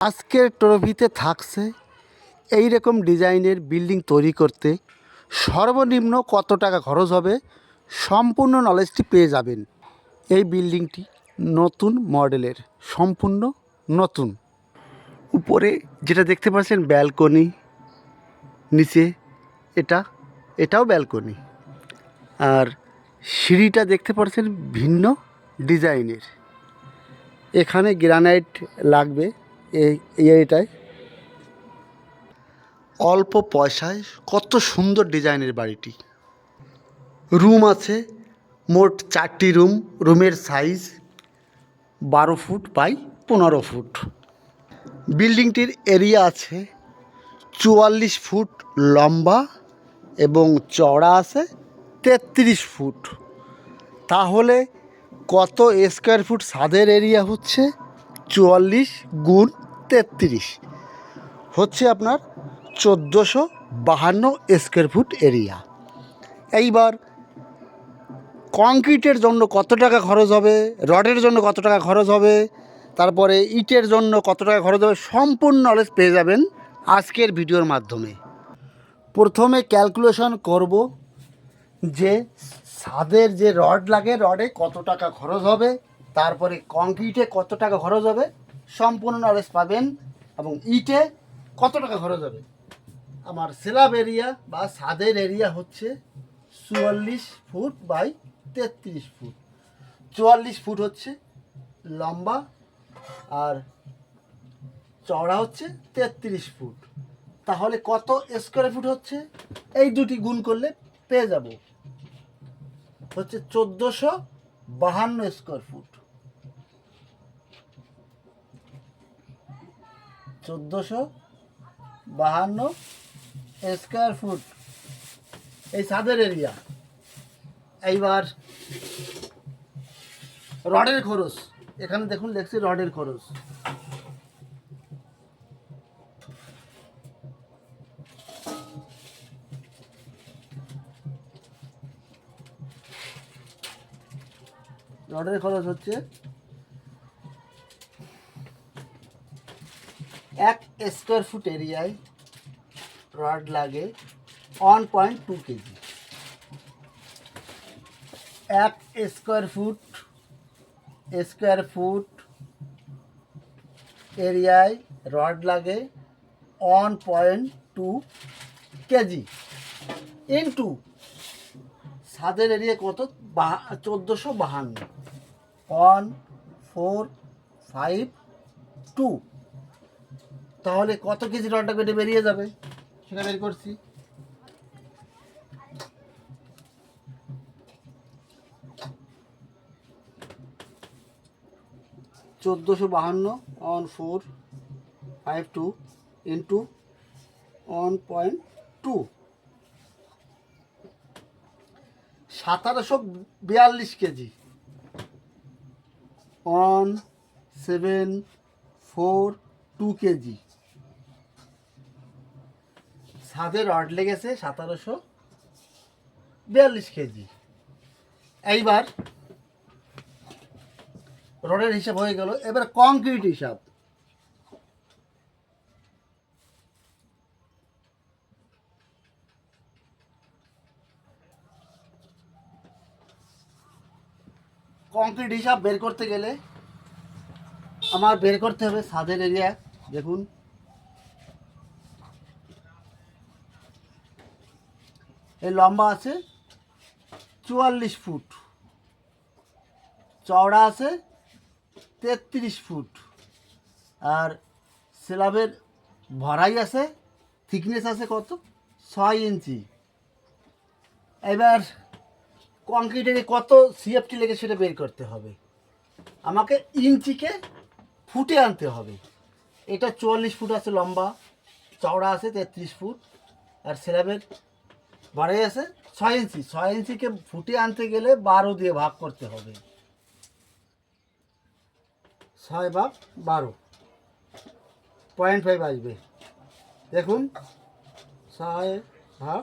আজকের ট্রফিতে থাকছে এই রকম ডিজাইনের বিল্ডিং তৈরি করতে সর্বনিম্ন কত টাকা খরচ হবে সম্পূর্ণ নলেজটি পেয়ে যাবেন। এই বিল্ডিংটি নতুন মডেলের, সম্পূর্ণ নতুন। উপরে যেটা দেখতে পাচ্ছেন ব্যালকনি নিচে এটা, এটাও ব্যালকনি আর সিঁড়িটা দেখতে পাচ্ছেন ভিন্ন ডিজাইনের। এখানে গ্রানাইট লাগবে। এই অল্প পয়সায় কত সুন্দর ডিজাইনের বাড়িটি। রুম আছে, মোট চারটি রুম, রুমের সাইজ বারো ফুট বাই পনেরো ফুট। বিল্ডিংটির এরিয়া আছে চুয়াল্লিশ ফুট লম্বা এবং চওড়া আছে তেত্রিশ ফুট। তাহলে কত স্কোয়ার ফুট ছাদের এরিয়া হচ্ছে? চুয়াল্লিশ গুণ তেত্রিশ। হচ্ছে আপনার চোদ্দোশো বাহান্ন স্কোয়ার ফুট এরিয়া। এইবার কংক্রিটের জন্য কত টাকা খরচ হবে? রডের জন্য কত টাকা খরচ হবে? তারপরে ইটের জন্য কত টাকা খরচ হবে? সম্পূর্ণ নলেজ পেয়ে যাবেন আজকের ভিডিওর মাধ্যমে। প্রথমে ক্যালকুলেশন করব যে ছাদের যে রড লাগে রডে কত টাকা খরচ হবে? তারপরে কংক্রিটে কত টাকা খরচ হবে? সম্পূর্ণ নলেজ পাবেন এবং ইটে কত টাকা খরচ হবে? আমার স্ল্যাব এরিয়া বা ছাদের এরিয়া হচ্ছে চুয়াল্লিশ ফুট বাই তেত্রিশ ফুট। চুয়াল্লিশ ফুট হচ্ছে লম্বা আর চওড়া হচ্ছে তেত্রিশ ফুট। তাহলে কত স্কোয়ার ফুট হচ্ছে? এই দুটি গুণ করলে পেয়ে যাব। হচ্ছে চোদ্দোশো বাহান্ন স্কোয়ার ফুট চোদ্দোশো বাহান্ন স্কোয়ার ফুট। এই ছাদের এরিয়া এইবার রডের খরচ। এখানে দেখুন লেখছি রডের খরচ। রডের খরচ হচ্ছে এক স্কোয়ার ফুট এরিয়ায় রড লাগে ওয়ান পয়েন্ট টু কেজি এক স্কোয়ার ফুট স্কোয়ার ফুট এরিয়ায় রড লাগে one point two KG into ছাদের এরিয়া কত? চোদ্দোশো বাহান্ন। ওয়ান ফোর ফাইভ টু তাহলে কত কেজি রডটা কেটে বেরিয়ে যাবে? সেটা বের করছি। চোদ্দোশো বাহান্ন one four five two into one point two সতেরোশো বিয়াল্লিশ KG. One seven four two KG. ছাদে রড লেগেছে সতেরোশো বিয়াল্লিশ কেজি। এইবার রডের হিসাব হয়ে গেল, এবার কংক্রিট হিসাব। কংক্রিট হিসাব বের করতে গেলে আমার বের করতে হবে ছাদের এরিয়া দেখুন। এই লম্বা আছে, চুয়াল্লিশ ফুট। চওড়া আছে, তেত্রিশ ফুট। আর স্ল্যাবের ভরাই আছে থিকনেস আছে কত? ছয় ইঞ্চি। এবার কংক্রিটের কত সিএফটি লেগে সেটা বের করতে হবে। আমাকে ইঞ্চিকে ফুটে আনতে হবে। এটা চুয়াল্লিশ ফুট আছে লম্বা, চওড়া আছে তেত্রিশ ফুট। আর স্ল্যাবের বাড়াই আছে, ছয় ইঞ্চি। ছয় ইঞ্চিকে ফুটে আনতে গেলে বারো দিয়ে ভাগ করতে হবে। ছয় ভাগ বারো। পয়েন্ট ফাইভ আসবে। দেখুন, ছয় ভাগ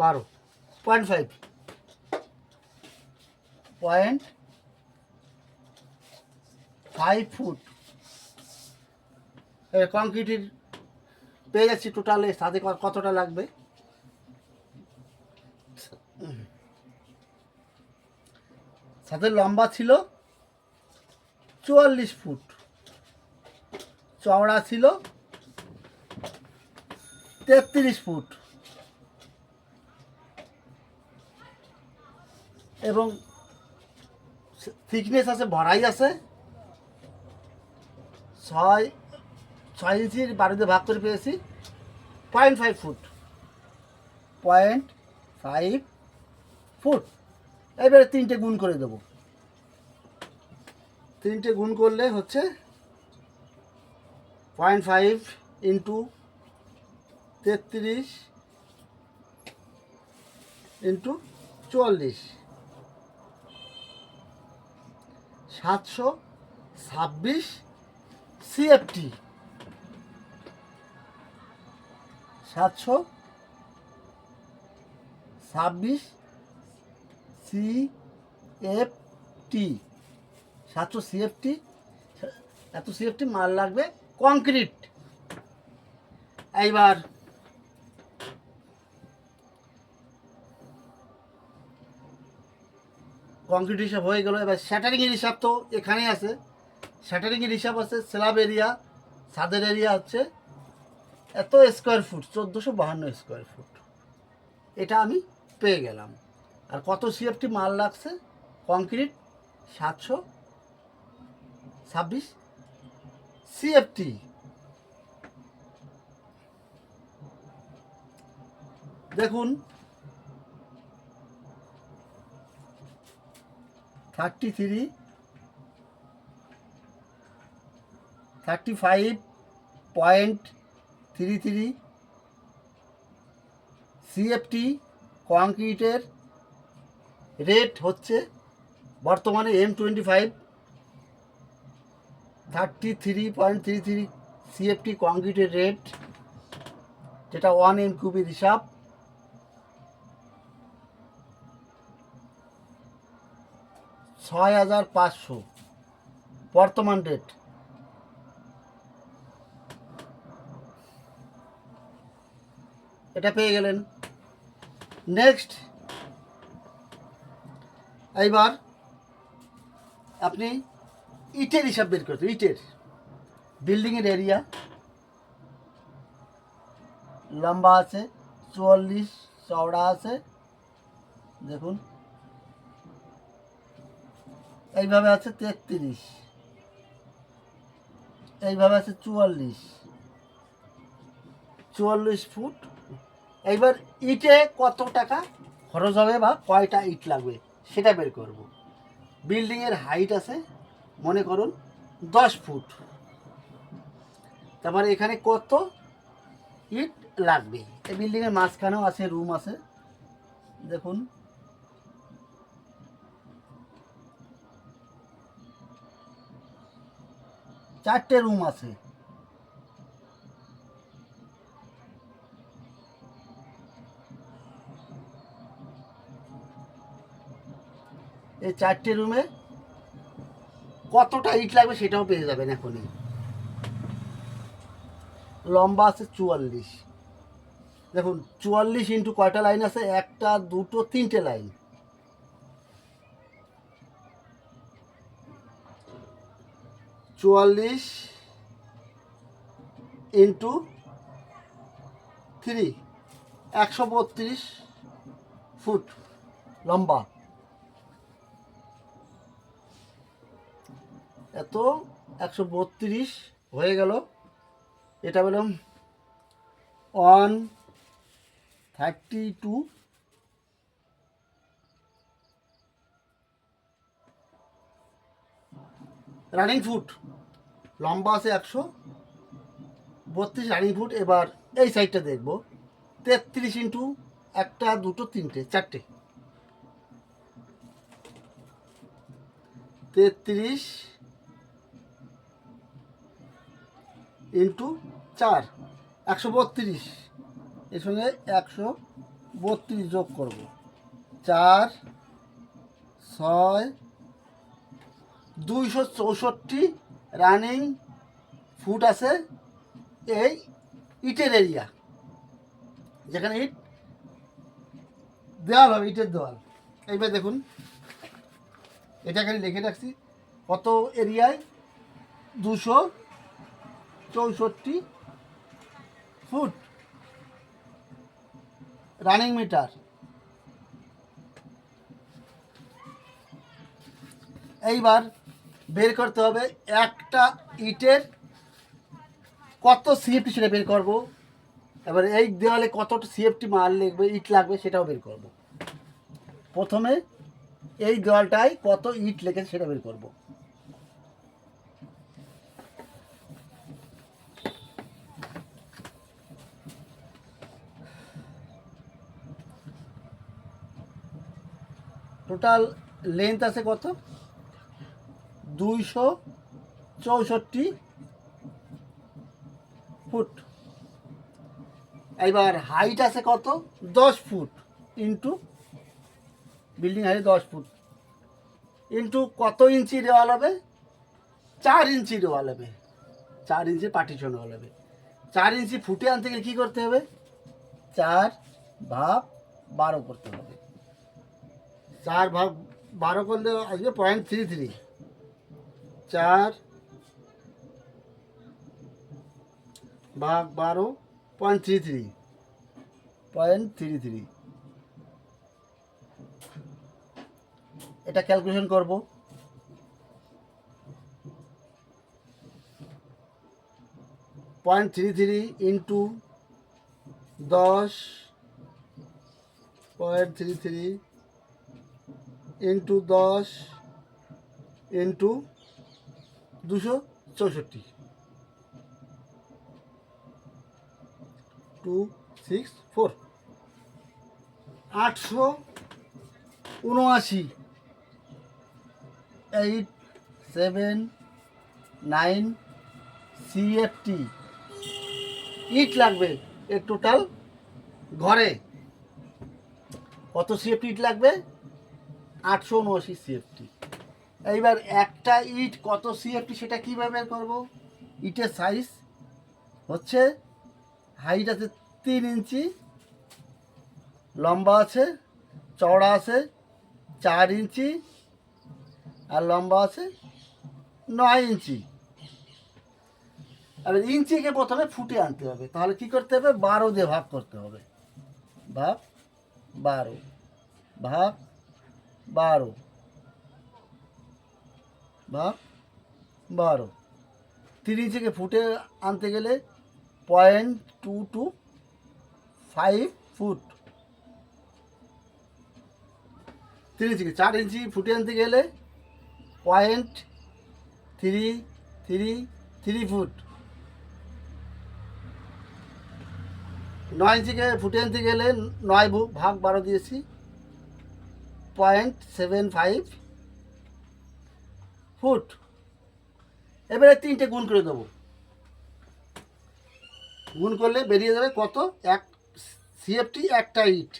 বারো। Point five point five foot কংক্রিটের পেয়ে যাচ্ছি টোটালে সাথে কতটা লাগবে? সাথে লম্বা ছিল চুয়াল্লিশ ফুট। চওড়া ছিল তেত্রিশ ফুট। এবং থিকনেস আছে ভরাই আছে। ছয় ছয় ইঞ্চির বাড়িতে ভাগ করে পেয়েছি point five foot point five foot এবারে তিনটে গুণ করে দেবো। তিনটে গুণ করলে হচ্ছে পয়েন্ট ফাইভ ইন্টু তেত্রিশ ইন্টু চুয়াল্লিশ। সাতশো ছাব্বিশ সিএফটি সাতশো ছাব্বিশ সিএফটি সাতশো সিএফটি এত সিএফটি মাল লাগবে কংক্রিট এইবার কংক্রিট হিসাব হয়ে গেল। এবার শ্যাটারিংয়ের হিসাব তো এখানেই আছে। শ্যাটারিংয়ের হিসাব আছে স্ল্যাব এরিয়া ছাদের এরিয়া হচ্ছে এত স্কোয়ার ফুট চোদ্দোশো বাহান্ন স্কোয়ার ফুট এটা আমি পেয়ে গেলাম। আর কত সিএফটি মাল লাগছে? কংক্রিট সাতশো ছাব্বিশ সিএফটি। দেখুন thirty three thirty five point three three CFT কংক্রিটের রেট হচ্ছে বর্তমানে M twenty five thirty three point three three CFT কংক্রিটের রেট যেটা ওয়ান এম কিউবের হিসাব। ছয় হাজার পাঁচশো বর্তমান রেট এটা পেয়ে গেলেন। নেক্সট এইবার আপনি ইটের হিসাব বের করতে ইটের। বিল্ডিংয়ের এরিয়া লম্বা আছে, চুয়াল্লিশ, চওড়া আছে। দেখুন। এইভাবে আছে তেত্রিশ। এইভাবে আছে চুয়াল্লিশ। চুয়াল্লিশ ফুট। এইবার ইটে কত টাকা খরচ হবে বা কয়টা ইট লাগবে? সেটা বের করব। বিল্ডিংয়ের হাইট আছে, মনে করুন, দশ ফুট। তারপরে এখানে কত ইট লাগবে? এই বিল্ডিংয়ের মাঝখানেও আছে রুম আছে। দেখুন। চারটে রুম আছে। এই চারটে রুমে কতটা ইট লাগবে সেটাও পেয়ে যাবেন এখনই। লম্বা আছে চুয়াল্লিশ। দেখুন, চুয়াল্লিশ ইন্টু কয়টা লাইন আছে? একটা, দুটো, তিনটে লাইন চুয়াল্লিশ ইন্টু থ্রি একশো বত্রিশ ফুট লম্বা। এত একশো বত্রিশ হয়ে গেল। এটা বললাম one thirty two running foot লম্বা আছে একশো। বত্রিশ রানিং ফুট এবার এই সাইডটা দেখব। তেত্রিশ ইন্টু একটা, দুটো, তিনটে, চারটে। তেত্রিশ ইন্টু চার, একশো বত্রিশ। এর সঙ্গে একশো বত্রিশ যোগ করব। চার, ছয়, দুইশো চৌষট্টি রানিং ফুট আছে এই ইটের এরিয়া। যেখানে ইট দেওয়াল হবে, ইটের দেওয়াল। এইবার দেখুন, এটা এখানে লিখে রাখছি। কত এরিয়ায়? দুশো চৌষট্টি ফুট রানিং মিটার। এইবার বের করতে হবে একটা ইটের। কত সিএফটি সেটা বের করব? এবার এই দেওয়ালে কতটা সিএফটি মাল লাগবে, ইট লাগবে সেটাও বের করব। প্রথমে এই দেওয়ালটায় কত ইট লেগেছে সেটা বের করব। টোটাল লেন্থ আছে কত? দুইশো চৌষট্টি ফুট। এবার হাইট আছে কত? দশ ফুট ইন্টু বিল্ডিং হাইট দশ ফুট। ইন্টু কত ইঞ্চি দেওয়াল হবে? চার ইঞ্চি দেওয়াল হবে। চার ইঞ্চি পার্টিশন দেওয়াল হবে। চার ইঞ্চি ফুটে আনতে গেলে কী করতে হবে? চার ভাগ বারো করতে হবে। চার ভাগ বারো করলে আসবে পয়েন্ট থ্রি থ্রি চার ভাগ বারো point three three point three three এটা ক্যালকুলেশন করব। পয়েন্ট থ্রি থ্রি ইন্টু দশ পয়েন্ট থ্রি থ্রি ইন্টু দশ ইন্টু দুশো চৌষট্টি। Two, six, four. আটশো উনআশি। Eight, seven, nine, CFT. ইট লাগবে এর টোটাল ঘরে। কত সিএফটি ইট লাগবে? আটশো উনআশি সিএফটি এইবার একটা ইট কত সিএফটি সেটা কীভাবে করব? ইটের সাইজ হচ্ছে হাইট আছে তিন ইঞ্চি, লম্বা আছে, চওড়া আছে চার ইঞ্চি আর লম্বা আছে নয় ইঞ্চি। এবার ইঞ্চিকে প্রথমে ফুটে আনতে হবে, তাহলে কি করতে হবে? বারো দিয়ে ভাগ করতে হবে। ভাগ বারো, ভাগ বারো। ভাগ বারো। ইঞ্চিকে ফুটে আনতে গেলে point two two five foot তিন ইঞ্চিকে চার ইঞ্চি ফুটে আনতে গেলে point three three three foot নয় ইঞ্চিকে ফুটে আনতে গেলে নয় ভাগ বারো দিয়েছি। পয়েন্ট সেভেন ফাইভ ফুট এবারে তিনটে গুণ করে দেবো। গুণ করলে বেরিয়ে যাবে কত? এক সিএফটি একটা ইট।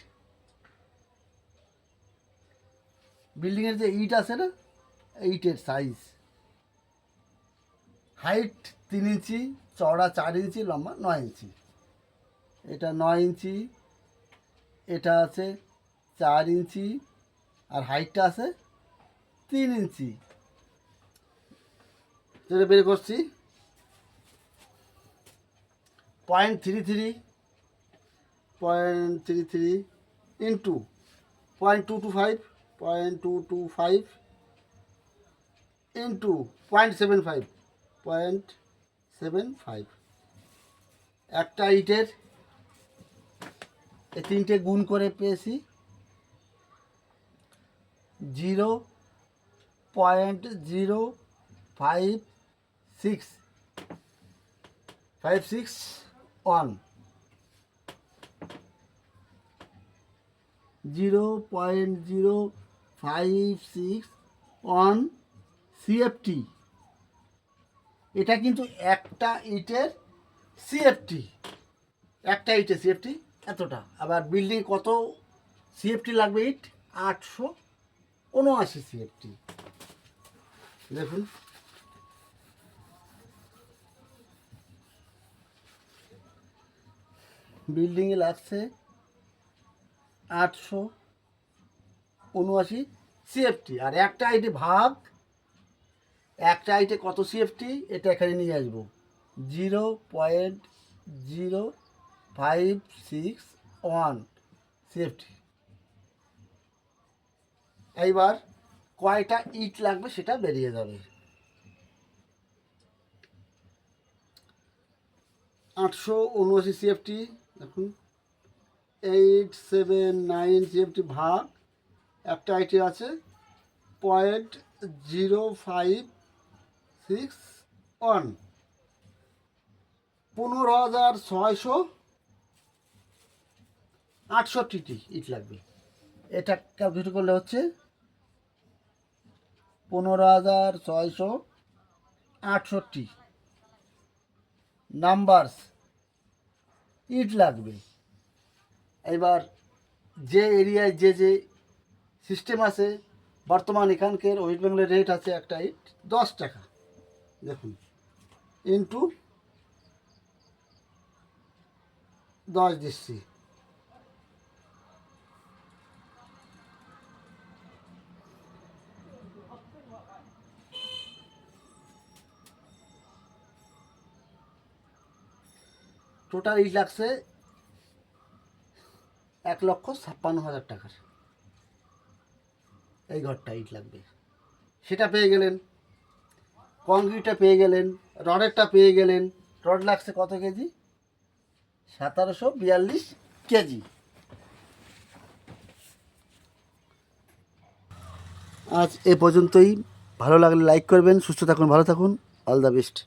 বিল্ডিংয়ের যে ইট আছে না, ইটের সাইজ হাইট তিন ইঞ্চি, চওড়া চার ইঞ্চি, লম্বা নয় ইঞ্চি। এটা নয় ইঞ্চি, এটা আছে চার ইঞ্চি আর হাইটটা আছে তিন ইঞ্চি। যেটা বের করছি point three three point three three into point two two five point two two five into point seven five point seven five একটা ইটের, এই তিনটে গুণ করে পেয়েছি। Zero point zero five six five six one. Zero point zero five six one CFT এটা কিন্তু একটা ইটের সিএফটি একটা ইটের সিএফটি এতটা। আবার বিল্ডিং কত সিএফটি লাগবে? ইট আটশো উনআশি সিএফটি দেখুন। বিল্ডিংয়ে লাগছে আটশো উনআশি সিএফটি। আর একটা আইটে ভাগ, একটা আইটে কত সিএফটি? এটা এখানে নিয়ে আসব। Zero point zero five six one CFT. এইবার কয়টা ইট লাগবে সেটা বেরিয়ে যাবে। আটশো উনআশি সিএফটি দেখুন। এইট সেভেন নাইন সিএফটি ভাগ একটা আইটি আছে point zero five six one পনেরো হাজার ছয়শো আটষট্টিটি ইট লাগবে। এটা ক্যালকুলেট করলে হচ্ছে পনেরো হাজার ছয়শো আটষট্টি। নাম্বারস ইট লাগবে। এবার যে এরিয়ায় যে যে সিস্টেম আছে, বর্তমান এখানকার ওয়েস্ট বেঙ্গলের রেট আছে একটা ইট দশ টাকা। দেখুন ইন্টু দশ দিচ্ছি। টোটাল ইট লাগছে এক লক্ষ ছাপ্পান্ন হাজার টাকার। এই ঘরটা ইট লাগবে। সেটা পেয়ে গেলেন, কংক্রিটটা পেয়ে গেলেন, রডেরটা পেয়ে গেলেন। রড লাগছে কত কেজি? সতেরোশো বিয়াল্লিশ কেজি। আজ এ পর্যন্তই। ভালো লাগলে লাইক করবেন, সুস্থ থাকুন, ভালো থাকুন। All the best